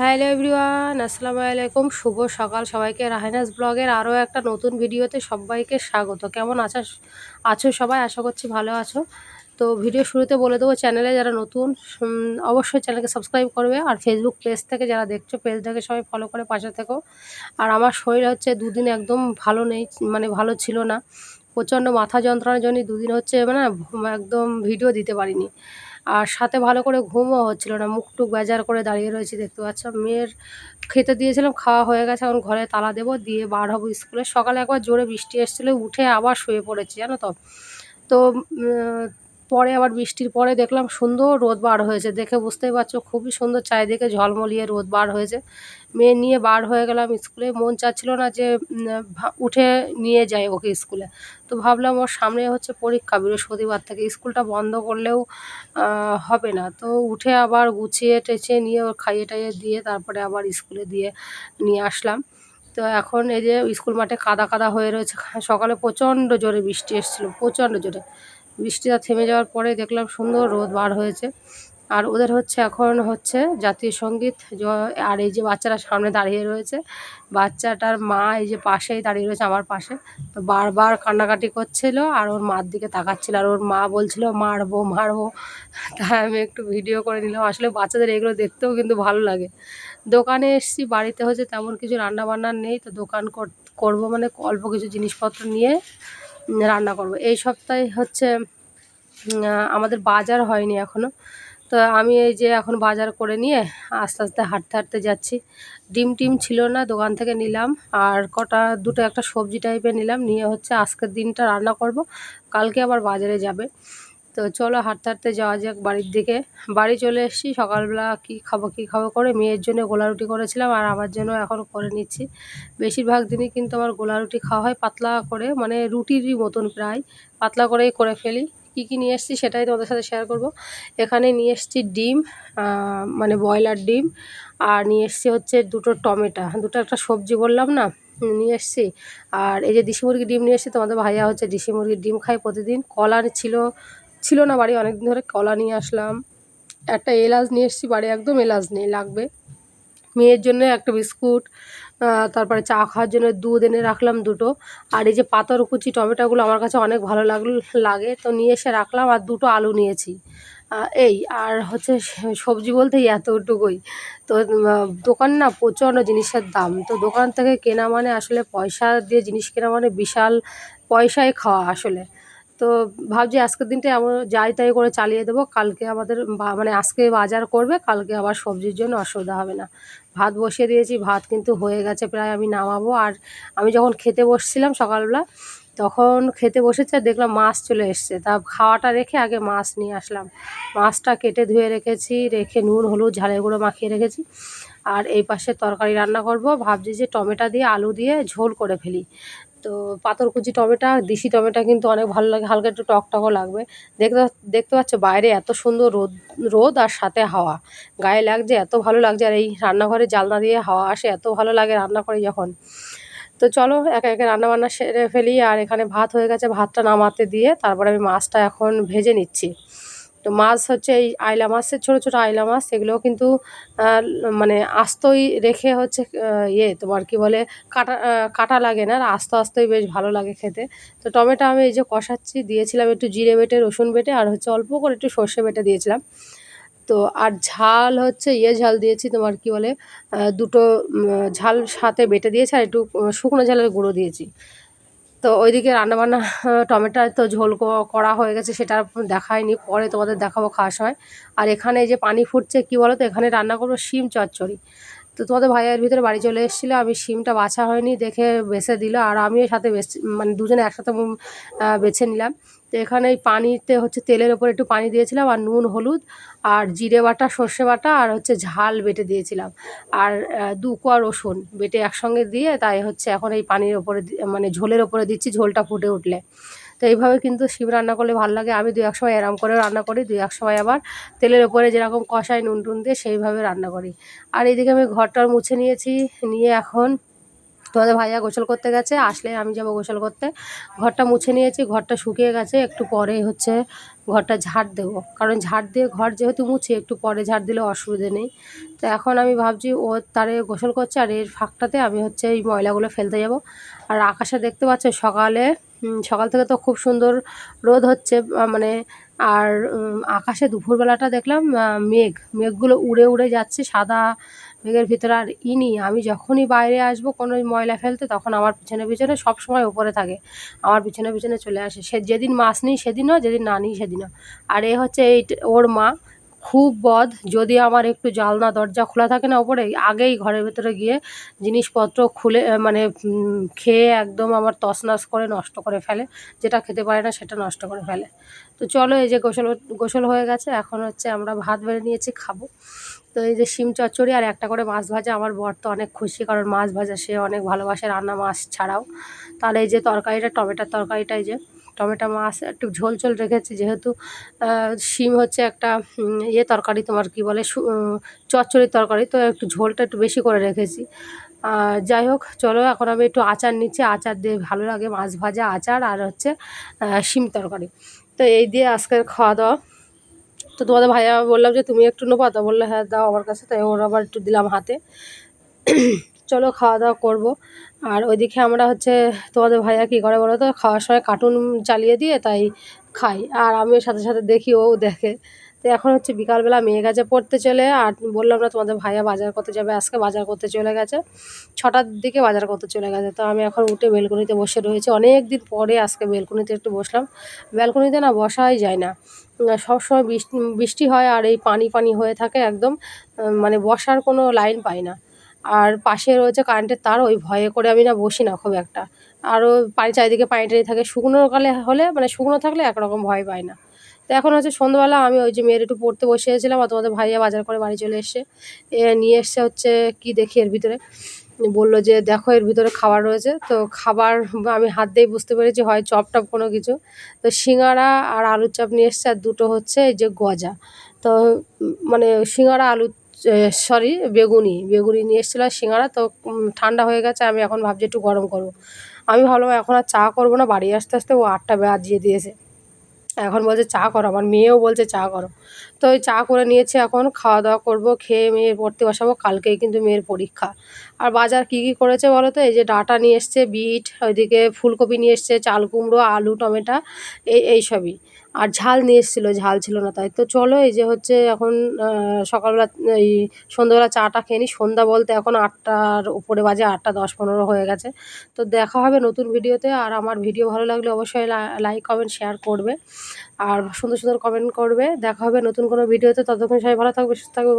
Hello everyone, আসসালামু আলাইকুম। শুভ সকাল সবাইকে। রাহেনাস ব্লগের আরও একটা নতুন ভিডিওতে সবাইকে স্বাগত। কেমন আছো আছো সবাই? আশা করছি ভালো আছো। তো ভিডিও শুরুতে বলে দেবো, চ্যানেলে যারা নতুন অবশ্যই চ্যানেলকে সাবস্ক্রাইব করবে। আর ফেসবুক পেজ থেকে যারা দেখছ পেজ থেকে সবাই ফলো করে পাশে থেকো। আর আমার শরীর হচ্ছে দুদিন একদম ভালো নেই মানে ভালো ছিল না। প্রচণ্ড মাথা যন্ত্রণার জন্য দুদিন হচ্ছে মানে একদম ভিডিও দিতে পারিনি। আর সাথে ভালো করে ঘুমও হচ্ছিল না মুখ টুক বেজার করে দাঁড়িয়ে রয়েছি, দেখতে পাচ্ছ? মেয়ের খেতে দিয়েছিলাম, খাওয়া হয়ে গেছে, এখন ঘরে তালা দেবো, দিয়ে বার হব স্কুলে। সকালে একবার জোরে বৃষ্টি এসেছিল, উঠে আবার শুয়ে পড়েছি, জানো তো? তো পরে আবার বৃষ্টির পরে দেখলাম সুন্দর রোদ বার হয়েছে। দেখে বুঝতেই পারছ, খুবই সুন্দর চারিদিকে ঝলমলিয়ে রোদ বার হয়েছে। মেয়ে নিয়ে বার হয়ে গেলাম স্কুলে। মন চাচ্ছিল না যে উঠে নিয়ে যাই ওকে স্কুলে। তো ভাবলাম ওর সামনে হচ্ছে পরীক্ষা, বৃহস্পতিবার থেকে। স্কুলটা বন্ধ করলেও হবে না। তো উঠে আবার গুছিয়ে টেছে নিয়ে ওর খাইয়ে টাইয়ে দিয়ে তারপরে আবার স্কুলে দিয়ে নিয়ে আসলাম। তো এখন এই যে স্কুল মাঠে কাদা কাদা হয়ে রয়েছে। সকালে প্রচণ্ড জোরে বৃষ্টি এসেছিল, প্রচণ্ড জোরে। বৃষ্টিটা থেমে যাওয়ার পরে দেখলাম সুন্দর রোদ বার হয়েছে। আর ওদের হচ্ছে এখন হচ্ছে জাতীয় সংগীত আর এই যে বাচ্চারা সামনে দাঁড়িয়ে রয়েছে, বাচ্চাটার মা এই যে পাশেই দাঁড়িয়ে রয়েছে আমার পাশে। তো বারবার কান্নাকাটি করছিল আর ওর মার দিকে তাকাচ্ছিল আর ওর মা বলছিল, মারবো মারবো। তাই আমি একটু ভিডিও করে নিলাম। আসলে বাচ্চাদের এগুলো দেখতেও কিন্তু ভালো লাগে। দোকানে এসছি, বাড়িতে হচ্ছে তেমন কিছু রান্না বান্না নেই, তো দোকান কর- করব মানে অল্প কিছু জিনিসপত্র নিয়ে রান্না করব। এই সপ্তাহে হচ্ছে আমাদের বাজার হয়নি এখনও তো আমি এই যে এখন বাজার করে নিয়ে আস্তে আস্তে হাঁটতে হাঁটতে যাচ্ছি। ডিম টিম ছিল না, দোকান থেকে নিলাম। আর কটা, দুটো একটা সবজি টাইপের নিলাম। নিয়ে হচ্ছে আজকের দিনটা রান্না করব। কালকে আবার বাজারে যাবে। তো চলো হাঁটতে হাঁটতে যাওয়া যাক বাড়ির দিকে। বাড়ি চলে এসেছি, সকালবেলা কি খাব কি খাব করে মেয়ের জন্য গোলা রুটি করেছিলাম আর আমার জন্য এখন করে নিচ্ছি। বেশিরভাগ দিনই কিন্তু আমার গোলা রুটি খাওয়া হয় পাতলা করে মানে রুটিরই মতন প্রায়, পাতলা করেই করে ফেলি। কী কী নিয়ে এসেছি সেটাই তোমাদের সাথে শেয়ার করব। এখানে নিয়ে এসেছি ডিম মানে ব্রয়লার ডিম আর নিয়ে এসেছি হচ্ছে দুটো টমেটো। দুটো একটা সবজি বললাম না, নিয়ে এসেছি। আর এই যে দেশি মুরগির ডিম নিয়ে এসেছি, তোমাদের ভাইয়া হচ্ছে দেশি মুরগির ডিম খায় প্রতিদিন। কলা ছিল ছিল না বাড়ি, অনেকদিন ধরে কলা নিয়ে আসলাম। একটা এলাচ নিয়ে এসেছি বাড়ি, একদম এলাচ নেই, লাগবে। মেয়ের জন্য একটা বিস্কুট তারপরে চা খাওয়ার জন্য দুধ এনে রাখলাম দুটো। আর এই যে পাতর কুচি টমেটোগুলো আমার কাছে অনেক ভালো লাগল লাগে, তো নিয়ে এসে রাখলাম আর দুটো আলু নিয়েছি। এই, আর হচ্ছে সবজি বলতে এতটুকুই। তো দোকান না প্রচণ্ড জিনিসের দাম। তো দোকান থেকে কেনা মানে আসলে পয়সা দিয়ে জিনিস কেনা মানে বিশাল পয়সায় খাওয়া আসলে। তো ভাবছি আজকের দিনটা এমন যাই তাই করে চালিয়ে দেবো। কালকে আমাদের মানে আজকে বাজার করবে, কালকে আবার সবজির জন্য অসুবিধা হবে না। ভাত বসিয়ে দিয়েছি, ভাত কিন্তু হয়ে গেছে প্রায় আমি নামাবো। আর আমি যখন খেতে বসছিলাম সকালবেলা, তখন খেতে বসেছে, দেখলাম মাছ চলে এসছে। তা খাওয়াটা রেখে আগে মাছ নিয়ে আসলাম। মাছটা কেটে ধুয়ে রেখেছি, রেখে নুন, হলুদ ঝালের গুঁড়ো মাখিয়ে রেখেছি। আর এই পাশে তরকারি রান্না করব। ভাবছি যে টমেটো দিয়ে, আলু দিয়ে ঝোল করে ফেলি। তো পাথরকুচি টমেটো, দেশি টমেটো কিন্তু অনেক ভালো লাগে, হালকা একটু টক টকও লাগবে। দেখতে দেখতে পাচ্ছ বাইরে এত সুন্দর রোদ রোদ আর সাথে হাওয়া। গায়ে লাগছে, এত ভালো লাগছে আর এই রান্নাঘরে জানলা দিয়ে হাওয়া আসে, এত ভালো লাগে রান্না করি যখন। তো চলো একে একে রান্না বান্না সেরে ফেলি আর এখানে ভাত হয়ে গেছে, ভাতটা নামাতে দিয়ে তারপরে আমি মাছটা এখন ভেজে নিচ্ছি। তো মাছ হচ্ছে এই আইলা মাছের, ছোটো ছোটো আইলা মাছ, এগুলোও কিন্তু মানে আস্তই রেখে হচ্ছে ইয়ে তোমার কি বলে, কাটা কাটা লাগে না, আর আস্ত আস্তই বেশ ভালো লাগে খেতে। তো টমেটো আমি এই যে কষাচ্ছি, দিয়েছিলাম একটু জিরে বেটে, রসুন বেটে, আর হচ্ছে অল্প করে একটু সর্ষে বেটে দিয়েছিলাম। তো আর ঝাল হচ্ছে ইয়ে ঝাল দিয়েছি তোমার কি বলে দুটো ঝাল সাথে বেটে দিয়েছি, আর একটু শুকনো ঝালের গুঁড়ো দিয়েছি। তো ওইদিকে রান্নাবান্না টমেটোর তো ঝোল করা হয়ে গেছে, সেটা দেখায়নি পরে তোমাদের দেখাবো খাওয়ার সময়। আর এখানে যে পানি ফুটছে, কি বলো তো এখানে রান্না করব শিম চচ্চড়ি। তো তোমাদের ভাইয়ের ভিতরে বাড়ি চলে এসেছিল, আমি সিমটা বাছা হয়নি, দেখে বেছে দিল, আর আমিও সাথে বেছে মানে দুজনে একসাথে বেছে নিলাম। তো এখানে এই পানিতে হচ্ছে তেলের ওপর একটু পানি দিয়েছিলাম, আর নুন, হলুদ, আর জিরে বাটা, সর্ষে বাটা, আর হচ্ছে ঝাল বেটে দিয়েছিলাম। আর দু কোয়া রসুন বেটে একসঙ্গে দিয়ে তাই হচ্ছে এখন এই পানির ওপরে মানে ঝোলের ওপরে দিচ্ছি, ঝোলটা ফুটে উঠলে। তো এইভাবে কিন্তু শিম রান্না করলে ভালো লাগে। আমি দু এক সময় এরম করে রান্না করি দু এক সময় আবার তেলের ওপরে যেরকম কষায় নুন টুন দিয়ে সেইভাবে রান্না করি। আর এইদিকে আমি ঘরটার মুছে নিয়েছি, নিয়ে এখন তোমাদের ভাইয়া গোসল করতে গেছে, আসলে আমি যাব গোসল করতে। ঘরটা মুছে নিয়েছি, ঘরটা শুকিয়ে গেছে, একটু পরে হচ্ছে ঘরটা ঝাড় দেবো। কারণ ঝাড় দিয়ে ঘর যেহেতু মুছি, একটু পরে ঝাড় দিলে অসুবিধে নেই। তো এখন আমি ভাবছি ও তারে গোসল করছে আর এর ফাঁকটাতে আমি হচ্ছে এই ময়লাগুলো ফেলতে যাব। আর আকাশে দেখতে পাচ্ছ সকালে সকাল থেকে তো খুব সুন্দর রোদ হচ্ছে মানে আর আকাশে দুপুরবেলাটা দেখলাম মেঘ, মেঘগুলো উড়ে উড়ে যাচ্ছে সাদা মেঘের ভিতরে। আর ইনি আমি যখনই বাইরে আসব কোনো ময়লা ফেলতে তখন আমার পিছনে পিছনে সব সময় থাকে, আমার পিছনে পিছনে চলে আসে। সে যেদিন মাছ নিই সেদিনও, যেদিন না নিই সেদিনও। আর এ হচ্ছে এই ওর মা খুব বদ, যদি আমার একটু জালনা দরজা খোলা থাকে না ওপরে, আগেই ঘরের ভেতরে গিয়ে জিনিসপত্র খুলে মানে খেয়ে একদম আমার তছনছ করে নষ্ট করে ফেলে, যেটা খেতে পারে না সেটা নষ্ট করে ফেলে। তো চলো এই যে গোসল গোসল হয়ে গেছে, এখন হচ্ছে আমরা ভাত বেড়ে নিয়েছি, খাব। তো এই যে শিম চচ্চড়ি আর একটা করে মাছ ভাজা, আমার বর তো অনেক খুশি, কারণ মাছ ভাজা সে অনেক ভালোবাসে রান্না মাছ ছাড়াও। তাহলে এই যে তরকারিটা, টমেটোর তরকারিটা এই যে টমেটো মাছ একটু ঝোল ঝোল রেখেছি, যেহেতু শিম হচ্ছে একটা ইয়ে তরকারি তোমার কি বলে চচ্চড়ির তরকারি, তো একটু ঝোলটা একটু বেশি করে রেখেছি। আর যাই হোক, চলো এখন আমি একটু আচার নিচ্ছি, আচার দিয়ে ভালো লাগে মাছ ভাজা আচার আর হচ্ছে শিম তরকারি। তো এই দিয়ে আজকের খাওয়া দাওয়া। তো তোমাদের ভাইয়া বললাম যে তুমি একটু নেব, তো বললে হ্যাঁ দাও আমার কাছে, তাই ওর আবার একটু দিলাম হাতে। চলো খাওয়া দাওয়া করব। আর ওইদিকে আমরা হচ্ছে, তোমাদের ভাইয়া কী করে বলো তো? খাওয়ার সময় কার্টুন চালিয়ে দিয়ে তাই খাই। আর আমিও সাথে সাথে দেখি, ও দেখে। তো এখন হচ্ছে বিকালবেলা মেয়ে গেছে পড়তে চলে, আর বললাম না তোমাদের ভাইয়া বাজার করতে যাবে, আজকে বাজার করতে চলে গেছে। ছটার দিকে বাজার করতে চলে গেছে। তো আমি এখন উঠে বেলকনিতে বসে রয়েছি। অনেক দিন পরে আজকে বেলকনিতে একটু বসলাম। ব্যালকনিতে না বসাই যায় না। সব সময় বৃষ্টি বৃষ্টি হয় আর এই পানি পানি হয়ে থাকে একদম। মানে বসার কোনো লাইন পাই না। আর পাশে রয়েছে কারেন্টের তার, ওই ভয়ে করে আমি না বসি না খুব একটা। আরও পানি চারিদিকে পানি টানি থাকে, শুকনো কালে হলে মানে শুকনো থাকলে একরকম ভয় পাই না। তো এখন হচ্ছে সন্ধ্যাবেলা আমি ওই যে মেয়ের একটু পড়তে বসিয়েছিলাম, আর তোমাদের ভাইয়া বাজার করে বাড়ি চলে এসছে। এ নিয়ে এসছে হচ্ছে কি দেখি এর ভিতরে। বলল যে দেখো এর ভিতরে খাবার রয়েছে। তো খাবার আমি হাত দিয়ে বুঝতে পেরেছি, হয় চপ টপ কোনো কিছু। তো সিঙ্গারা আর আলুর চপ নিয়ে এসছে, আর দুটো হচ্ছে এই যে গজা। তো মানে সিঙ্গারা আলু সরি বেগুনি। বেগুনি নিয়ে এসেছিল সিঙ্গারা, তো ঠান্ডা হয়ে গেছে, আমি এখন ভাবছি একটু গরম করব। আমি ভাবলাম এখন আর চা করব না, বাড়ি আসতে আসতে ও আটটা বাজিয়ে দিয়েছে। এখন বলছে, চা করো। আমার মেয়েও বলছে, চা করো। তো ওই চা করে নিয়েছে এখন, খাওয়া দাওয়া করব, খেয়ে মেয়ের পড়তে বসাবো, কালকেই কিন্তু মেয়ের পরীক্ষা। আর বাজার কী কী করেছে বলো তো? এই যে ডাটা নিয়ে এসছে, বিট, ওইদিকে ফুলকপি নিয়ে এসছে, চাল কুমড়ো, আলু, টমেটো এই এই সবই। আর ঝাল নিয়ে এসেছিল, ঝাল ছিল না তাই। তো চলো এই যে হচ্ছে এখন সকালবেলা, এই সন্ধ্যাবেলা চাটা খেয়ে নিই। সন্ধ্যা বলতে এখন আটটার উপরে বাজে, আটটা দশ পনেরো হয়ে গেছে। তো দেখা হবে নতুন ভিডিওতে। আর আমার ভিডিও ভালো লাগলে অবশ্যই লাইক কমেন্ট শেয়ার করবে। আর সুন্দর সুন্দর কমেন্ট করবে। দেখা হবে নতুন কোনো ভিডিওতে। ততক্ষণ সবাই ভালো থাকবে, সুস্থ থাকবে।